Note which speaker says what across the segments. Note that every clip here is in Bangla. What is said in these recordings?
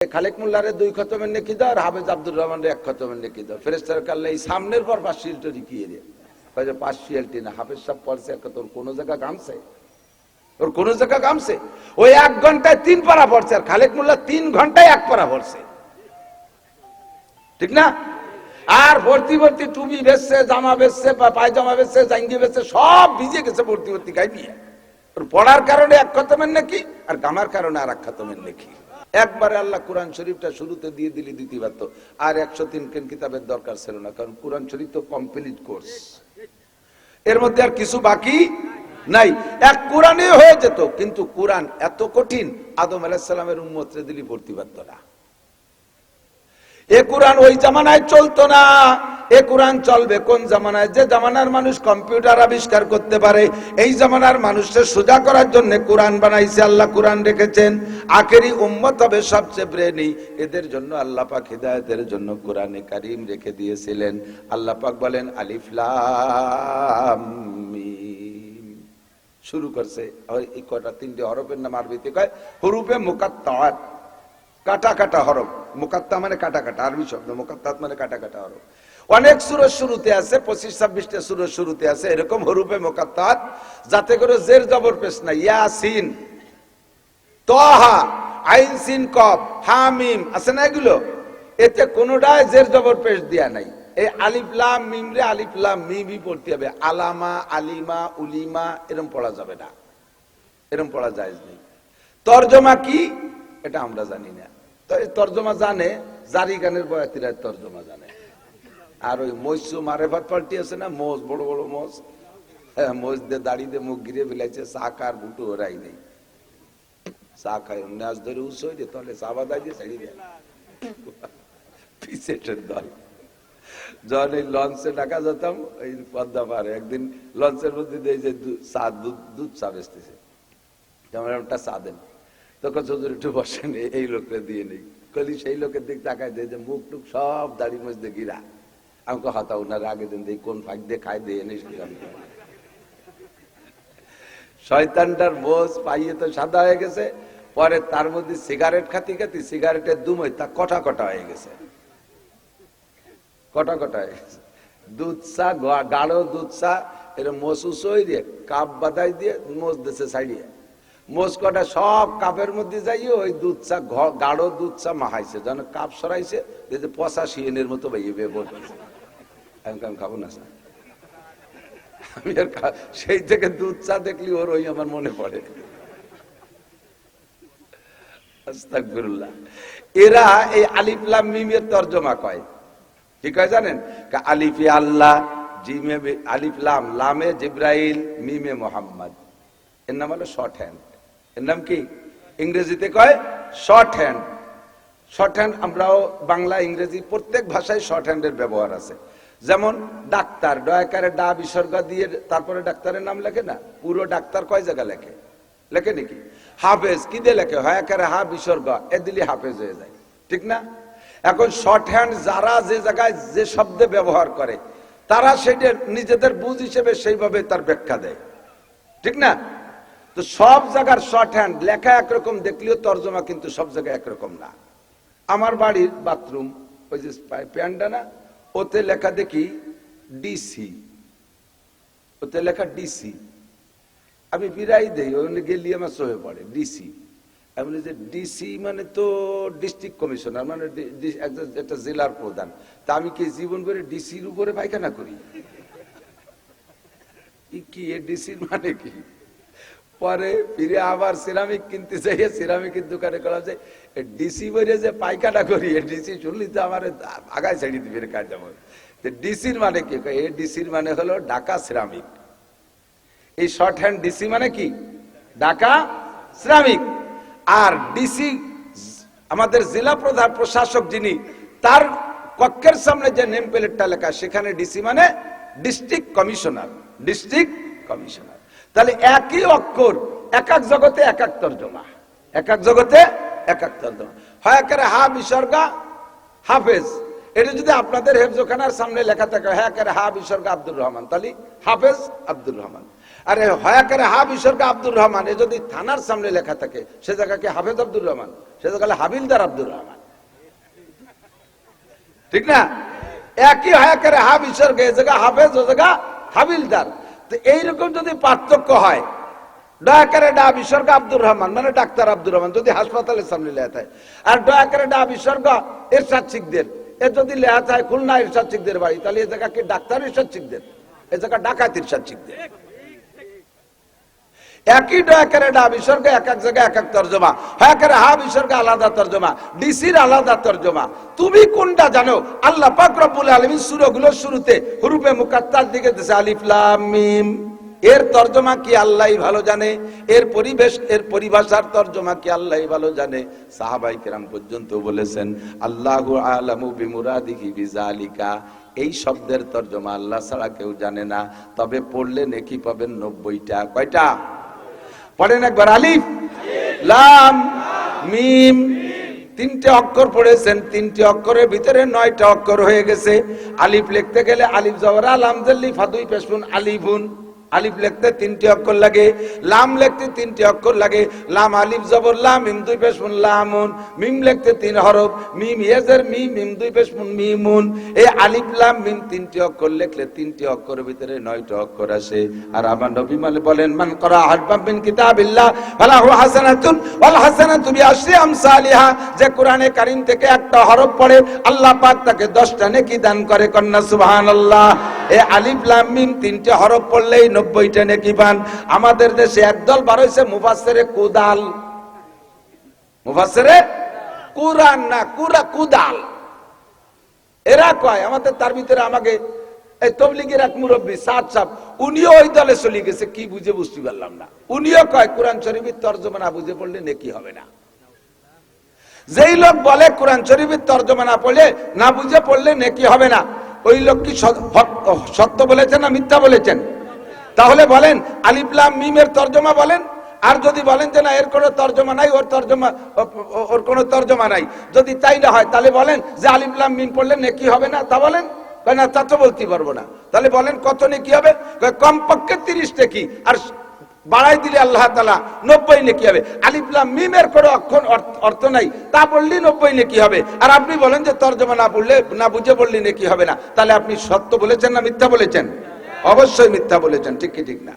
Speaker 1: খালেক মোল্লারে দুই খতমের নেকি দাও আর হাফেজ আব্দুর রহমানের এক খতমের নেকি দাও। ফেরেস্তার কাল্লা এই সামনের পর পাঁচ শিলটা রিকিয়ে দিয়ে। কয়ে পাঁচ শিলটি না, হাফেজ সাহেব পড়ছে এক তোর কোনো জায়গা গামছে? ওর কোনো জায়গা গামছে? ওই এক ঘন্টায় তিন পারা পড়ছে আর খালেক মোল্লা তিন ঘন্টায় এক পারা পড়ছে ঠিক না? আর ভর্তি ভর্তি টুপি বেচছে, জামা বেচছে বা পায়জামা বেচছে, জাঙ্গি বেচছে, সব ভিজে গেছে ভর্তি ভর্তি গাই দিয়ে পড়ার কারণে এক খতমের নাকি আর গামার কারণে আর এক খতমের নাকি। একবারে আল্লাহ কোরআন শরীফটা শুরুতে দিয়ে দিলি দ্বিতীয়বার তো। আর একশো তিন কেন কিতাবের দরকার ছিল না, কারণ কোরআন শরীফ তো কমপ্লিট কোর্স এর মধ্যে আর কিছু বাকি নাই। এক কোরআনে হয়ে যেত, কিন্তু কোরআন এত কঠিন, আদম আলাহিসাল্লামের উন্মত্রে দিলি ভর্তি পারত না। এ কোরআন ওই জামানায় চলতো না। এ কোরআন চলবে কোন জামানায়? যে জামানার মানুষ কম্পিউটার আবিষ্কার করতে পারে, এই জামানার মানুষকে সোজা করার জন্য কোরআন বানাইছে, আল্লাহ কোরআন রেখেছেন। আখেরি উম্মত হবে সবচেয়ে ব্রেনি এদের জন্য আল্লাহ পাক হিদায়তের জন্য কোরআনে কারিম রেখে দিয়েছিলেন। আল্লাহ পাক বলেন, আলিফ লাম মিম। শুরু করছে। ওই কয়টা? তিনটে হরফের নাম আরবিতে কয় হরুপে মুকাত্তাত কাটা কাটা হরফ। মুকাত্তা মানে কাটা কাটা আরবি শব্দ। মুকাত্তাত মানে কাটা কাটা হরফ। অনেক সুরের শুরুতে আছে, পঁচিশ, ছাব্বিশটা সুরের শুরুতে আছে, এরকম হরুপে মুকাত্তাত, যাতে করে জের জবর পেশ না ইয়াসিন, তহা, আইন, সিন কব হামিম আছে না এগুলো? এতে কোনোটাই জের জবর পেশ দেয়া নাই। এই আলিফলাম মিম রে আলিফলাম মিমই পড়তে হবে। আলামা, আলিমা, উলিমা, এরম পড়া যাবে না। এরম পড়া যায় নেই। তর্জমা কি? এটা আমরা জানি না। তো এই তর্জমা জানে, জারি গানের বয়াতিরা তর্জমা জানে। আর ওই মৎস্য মারেফাত পাল্টি আছে না, মোজ, বড় বড় মোজ? হ্যাঁ মোজ দিয়ে মুখ গিরে নেই। চা ধরে হয়ে তাহলে চা বাদাই দিয়ে ছেড়ে দেয় পিসেটের দল। যখন এই লঞ্চে টাকা যেতাম, এই পদ্মা পারে একদিন লঞ্চের মধ্যে দিয়ে যে চা, দুধ দুধ চা বেচতেছে। যেমন একটা চা দেন। তখন চৌধুরী একটু বসেন, এই- লোকটা দিয়ে নেই। কলি সেই লোকের দিক তাকায় দেয় যে মুখ টুক সব দাড়ি মধ্যে গিরা। আমাকে হাতা উনার আগে দিন, দেই কোন ফাঁক দিয়ে খাই দিয়ে সেখানে শয়তানটার বোঝ পাইয়ে তো সাদা হয়ে গেছে, পরে তার মধ্যে সিগারেট খাতি খাতি সিগারেটের দুমই তা কটা কটা হয়ে গেছে। কটা কটা হয়ে গেছে? দুধ চা গাঢ় দুধ চা এরকম মোষ উসই দিয়ে, কাপ বাদাই দিয়ে মোষ দেশে ছাড়িয়ে মোষ কটা সব কাপের মধ্যে যাইয়ে ওই দুধ চা গাঢ় দুধ চা মাহাইছে যেন কাপ সরাইছে দেখে পঁচাশি এনের মতো বাইয়ে বেয়ে বলতেছে আমি খাব না, স্যার। আমি আর সেই থেকে দুধ চা দেখলি, ওর ওই আমার মনে পড়ে। এরা এই আলিফলাম মিমের তর্জমা কয়। কি কয় জানেন? আলিফে আল্লাহ, জিমে বে- আলিফলাম লামে জিব্রাইল, মিমে মোহাম্মদ। এর নাম হলো শর্ট হ্যান্ড। এর নাম কি? ইংরেজিতে কয় শর্ট হ্যান্ড শর্ট হ্যান্ড আমরাও বাংলা, ইংরেজি প্রত্যেক ভাষায় শর্ট হ্যান্ডের ব্যবহার আছে। যেমন ডাক্তার, দয়াকারে ডা বিসর্গ দিয়ে তারপরে ডাক্তারের নাম লেখে না? পুরো ডাক্তার কয় জায়গা লেখে? লেখে নাকি? হাফেজ, কি দিয়ে লেখে? হয় একারে হা বিসর্গ, এ দিলি হাফেজ হয়ে যায়। ঠিক না? এখন শর্ট হ্যান্ড যারা যে জায়গায় যে শব্দে ব্যবহার করে, তারা সেটা নিজেদের বুঝ হিসেবে সেইভাবে তার ব্যাখ্যা দেয়। ঠিক না? তো সব জায়গার শর্ট হ্যান্ড লেখা একরকম, দেখলেও তর্জমা কিন্তু সব জায়গায় একরকম না। আমার বাড়ির বাথরুম ওই যে প্যান্ডা না, ওতে লেখা দেখি ডিসি ওতে লেখা ডিসি আমি বিরাই দেই, ওখানে গেলি আমার সহে পড়ে ডিসি আমি বলি যে ডিসি মানে তো ডিস্ট্রিক্ট কমিশনার মানে একটা- জেলার প্রধান। তা আমি কি জীবন করে ডিসির উপরে পায়খানা করি? কি, এ ডিসির মানে কি? পরে ফিরে আবার সিরামিক কিনতে চাইয়ে সিরামিকের দোকানে করা যায় ডিসি বলে যে পাইকাটা করি ডিসি শুনলি তো আমার আগায় ছেড়ে দিবে কাজ যেমন ডিসির মানে কি? এ ডিসির মানে হলো ঢাকা সিরামিক। এই শর্ট হ্যান্ড ডিসি মানে কি? ঢাকা শ্রমিক আর ডিসি আমাদের জেলা প্রধান প্রশাসক যিনি, তার কক্ষের সামনে যে নেম প্লেটটা লেখা, সেখানে ডিসি মানে ডিস্ট্রিক্ট কমিশনার। District commissioner. তাহলে একই অক্ষর এক এক জগতে এক এক তর্জমা এক এক জগতে এক এক তর্জমা হয় একেবারে হা বিসর্গা, হাফেজ। এটা যদি আপনাদের হেফজোখানার সামনে লেখা থাকে হ্যাঁ করে হা বিসর্গ আব্দুর রহমান। তাহলে হাফেজ আব্দুর রহমান। আরে হয়াকারে হা বিসর্গ আব্দুর রহমান। এ যদি থানার সামনে লেখা থাকে, সে জায়গাকে হাফেজ আব্দুর রহমান, সে জায়গা হাবিলদার আব্দুর রহমান। ঠিক না? একই হয়াকারে হা বিসর্গ, এ জায়গা হাফেজ, ও জায়গা হাবিলদার। তো এইরকম যদি পার্থক্য হয় ডয়াকারে ডা বিসর্গ আব্দুর রহমান মানে ডাক্তার আব্দুর রহমান, যদি হাসপাতালের সামনে লেয়া থাকে। আর ডয়াকারে ডা বিসর্গ এরশাদ শিখদের এ যদি লেয়া থাকে খুলনা ইরশাদ শিখদের বাড়ি, তাহলে এ জায়গা কি ডাক্তার ইরশাদ শিখদের এ জায়গা ডাকাত ইরশাদ শিখদের একই ডয়াকারে ডা বিসর্গ, এক এক জায়গায় এক এক তর্জমা। হয়াকারে হা বিসর্গ আলাদা তর্জমা, ডিসির আলাদা তর্জমা। তুমি কোনটা জানো? আল্লাহ পাক রব্বুল আলামিন সূরাগুলোর শুরুতে হুরুফে মুকাত্তার দিকে দিয়েছে আলিফ মিম। এর তর্জমা কি আল্লাহই ভালো জানে? এর পরিবেশ, এর পরিভাষার তর্জমা কি আল্লাহই ভালো জানে? সাহাবাই কেরাম পর্যন্ত বলেছেন, আল্লাহু আলামু বিমুরাদিহি বিজালিকা। এই শব্দের তর্জমা আল্লাহ ছাড়া কেউ জানে না, তবে পড়লে নেকি পাবেন নব্বইটা। কয়টা? পড়েন একবার আলিফ। লাম, মিম, তিনটে অক্ষর পড়েছেন, তিনটে অক্ষরের ভিতরে নয়টা অক্ষর হয়ে গেছে। আলিফ লিখতে গেলে আলিফ জবর আলাম জল্লি ফাদুই পেশুন আলিফুন। আলিফ লিখতে তিনটি অক্ষর লাগে, লাম লিখতে তিনটি অক্ষর লাগে, লাম আলিফ জবর, লাম মিম দুই পেশুন লামুন মিম লিখতে তিন হরফ, মিম ইয়েজের মিম মিম দুই পেশুন মিমুন এই আলিফ, লাম, মিম তিনটি অক্ষর লিখলে তিনটি অক্ষরের ভিতরে নয়টি অক্ষর আসে। আর আমার নবী মালে বলেন, মান করা হারফাম মিন কিতাবিল্লাহ, ফালাহু হাসানাতুন ওয়াল হাসানাতু বিআশরি আমসালিহা। যে কোরআনে কারীম থেকে একটা হরফ পড়ে, আল্লাহ পাক তাকে 10টা নেকি দান করে কন্না সুবহানাল্লাহ। এই আলিফ লাম মিম তিনটে হরফ পড়লেই 90টা নেকি পান আমাদের দেশে একদল বার হইছে মুফাসসিরে কুদাল। মুফাসসিরে কুরআন না, কুরা কুদাল। এরা কয়, আমাদের তার ভিতরে আমাকে এই তবলিগের এক মুরব্বী, সাদ সাহ উনিও ওই দলে চলে গেছে, কি বুঝে বুঝতে পারলাম না। উনিও কয়, কোরআন শরীফের তর্জমা না বুঝে পড়লে নেকি হবে না। যেই লোক বলে কোরআন শরীফের তর্জমা না পড়লে, না বুঝে পড়লে নেকি হবে না। ওই লোক কি সত্য বলেছেন না মিথ্যা বলেছেন? তাহলে বলেন আলিফলাম মিমের তর্জমা বলেন? আর যদি বলেন যে না, এর কোনো তর্জমা নাই, ওর তর্জমা ওর কোনো তর্জমা নাই। যদি তাই না হয়, তাহলে বলেন যে আলিফলাম মিম পড়লে নেকি হবে না, তা বলেন? না, তা তো বলতে পারব না। তাহলে বলেন কত নেকি হবে? কমপক্ষে তিরিশ নেকি। আর বাড়াই দিলে আল্লাহ তালা নব্বই নেকি হবে। আলিফুল্লাহ মিমের কোনো অর্থ- অর্থ নাই। তা বললি নব্বই নেকি হবে। আর আপনি বলেন যে তর্জমা না বললে না বুঝে বললি নেকি হবে না। তাহলে আপনি সত্য বলেছেন না মিথ্যা বলেছেন? অবশ্যই মিথ্যা বলেছেন, ঠিক কি, ঠিক না?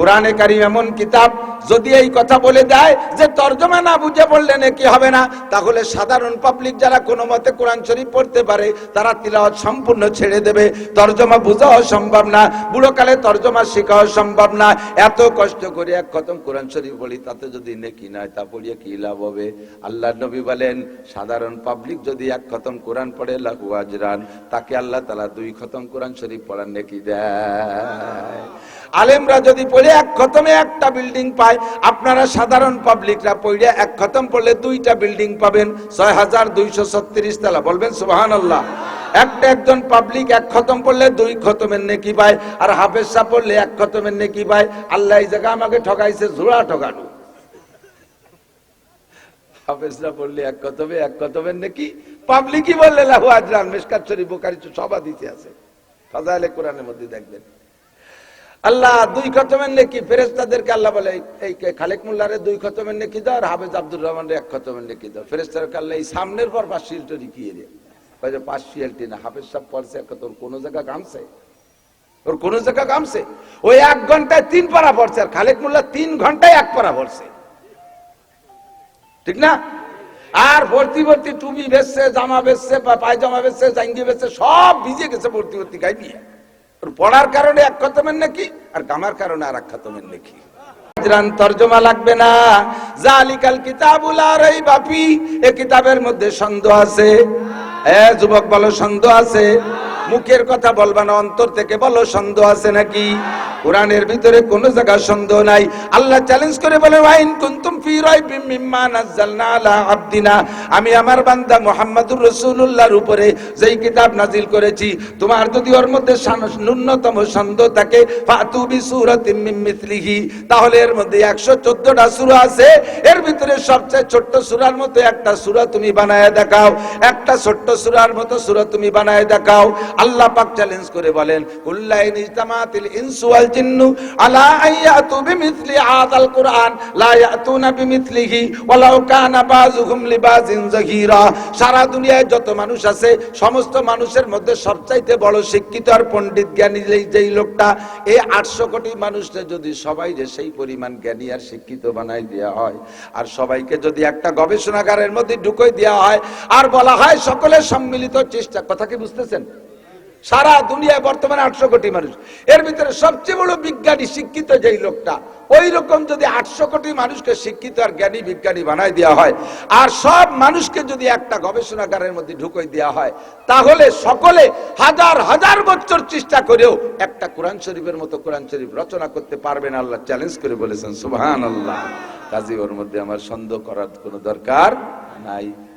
Speaker 1: কোরআনে কারিম এমন কিতাব যদি এই কথা বলে দেয় যে তর্জমা না বুঝে বললে নাকি হবে না, তাহলে সাধারণ পাবলিক যারা কোনো মতে কোরআন শরীফ পড়তে পারে, তারা তিলাওয়াত সম্পূর্ণ ছেড়ে দেবে। তর্জমা বোঝাও সম্ভব না, বুড়োকালে তর্জমা শেখাও সম্ভব না। এত কষ্ট করে এক খতম কোরআন শরীফ বলি তাতে যদি নেকি নয় তা পড়িয়ে কি লাভ হবে? আল্লাহ নবী বলেন, সাধারণ পাবলিক যদি এক খতম কোরআন পড়ে, লাহু আজরান, তাকে আল্লাহ তালা দুই খতম কোরআন শরীফ পড়ার নেকি দেয়। আলেমরা যদি পড়ে এক খতমে একটা বিল্ডিং পায়, আপনারা সাধারণ পাবলিকরা পড়ে এক খতম পড়লে দুইটা বিল্ডিং পাবেন ছয় হাজার দুইশো ছত্রিশ তালা। বলবেন সুবাহান আল্লাহ একটা একজন পাবলিক এক খতম পড়লে দুই খতমের নেকি পায়, আর হাফেজ সাহ পড়লে এক খতমের নেকি পায়। আল্লাহ এই জায়গা আমাকে ঠকাইছে ঝোড়া ঠকানো হাফেজরা পড়লে এক খতমে এক খতমের নেকি পাবলিকই বললে লাহু আজরান শরীফ বোকারি সবা দিতে আছে। ফাজাইলে কোরআনের মধ্যে দেখবেন। আল্লাহ দুই খতমের নেকি ফেরেস্তাদেরকে আল্লাহ বলে, এই- খালেক মোল্লারে দুই খতমের নেকি দাও আর হাফেজ আব্দুর রহমানের এক খতমের নেকি দাও। ফেরেস্তাদেরকে আল্লাহ এই সামনের পর পাঁচ শিলটা রিকিয়ে দিয়ে কয় যে, পাঁচ শিলটি না হাফেজ সাহেব পড়ছে, এক তোর কোনো জায়গা গামছে ওর কোন জায়গা গামছে ওই এক ঘন্টায় তিন পারা পড়ছে আর খালেক মোল্লা তিন ঘন্টায় এক পারা পড়ছে। ঠিক না? আর ভর্তি ভর্তি টুপি বেচছে, জামা বেচছে পায়জামা বেচছে, জাঙ্গি বেচছে, সব ভিজে গেছে ভর্তি ভর্তি গাই দিয়ে ওর পড়ার কারণে এক খতমের নাকি? আর কামার কারণে আর এক খতমের নাকি? তর্জমা লাগবে না। জালিকাল কিতাবুল আর এই বাপি এ কিতাবের মধ্যে সন্দেহ আছে। হ্যাঁ যুবক বলো সন্দেহ আছে। মুখের কথা বলবা না, অন্তর থেকে বলো, সন্দেহ আছে নাকি? কোরআনের ভিতরে কোনো জায়গা সন্দেহ নাই। আল্লাহ চ্যালেঞ্জ করে বলে ওয়াইন কুনতুম ফি রাইবিম মিম্মা নাযালনা আলা আবদিনা। আমি আমার বান্দা মুহাম্মাদুর রাসূলুল্লাহর উপরে যেই কিতাব নাজিল করেছি, তোমার যদি ওর মধ্যে ন্যূনতম সন্দেহ থাকে, ফাতু বি সূরাতিম মিন মিথলিহি তাহলে এর মধ্যে 114টা সূরা আছে। এর ভিতরে সবচেয়ে ছোট্ট সূরার মতো একটা সূরা তুমি বানায় দেখাও। একটা ছোট্ট সূরার মতো সূরা তুমি বানায় দেখাও। আল্লাহ পাক চ্যালেঞ্জ করে বলেন কুল্লাইন ইজতামাতিল ইনসু ওয়াল জিন্নু আলা আইয়াতু বিমিথলি হাযাল কুরআন, লা ইয়াতুনা বিমিথলিহি ওয়ালাউ কানা বাযুহুম লিবাযিন যাহিরা সারা দুনিয়ায় যত মানুষ আছে, সমস্ত মানুষের মধ্যে সবচাইতে বড় শিক্ষিত আর পণ্ডিত জ্ঞানী যেই- লোকটা, এই আটশো কোটি মানুষকে যদি সবাই যে সেই পরিমাণ জ্ঞানী আর শিক্ষিত বানাই দেওয়া হয়, আর সবাইকে যদি একটা গবেষণাগারের মধ্যে ঢুকোই দেওয়া হয়, আর বলা হয় সকলের সম্মিলিত চেষ্টা, কথা কি বুঝতেছেন? সারা দুনিয়ায় বর্তমানে আটশো কোটি মানুষ। এর ভিতরে সবচেয়ে বড় বিজ্ঞানী শিক্ষিত যেই লোকটা, ওই রকম যদি আটশো কোটি মানুষকে শিক্ষিত আর জ্ঞানী বিজ্ঞানী বানাই দেওয়া হয়, আর সব মানুষকে যদি একটা গবেষণাগারের মধ্যে ঢুকই দেওয়া হয়, তাহলে সকলে হাজার হাজার বছর চেষ্টা করেও একটা কোরআন শরীফের মতো কোরআন শরীফ রচনা করতে পারবেন আল্লাহ চ্যালেঞ্জ করে বলেছেন সুবহান আল্লাহ কাজী ওর মধ্যে আমার সন্দেহ করার কোনো দরকার নাই।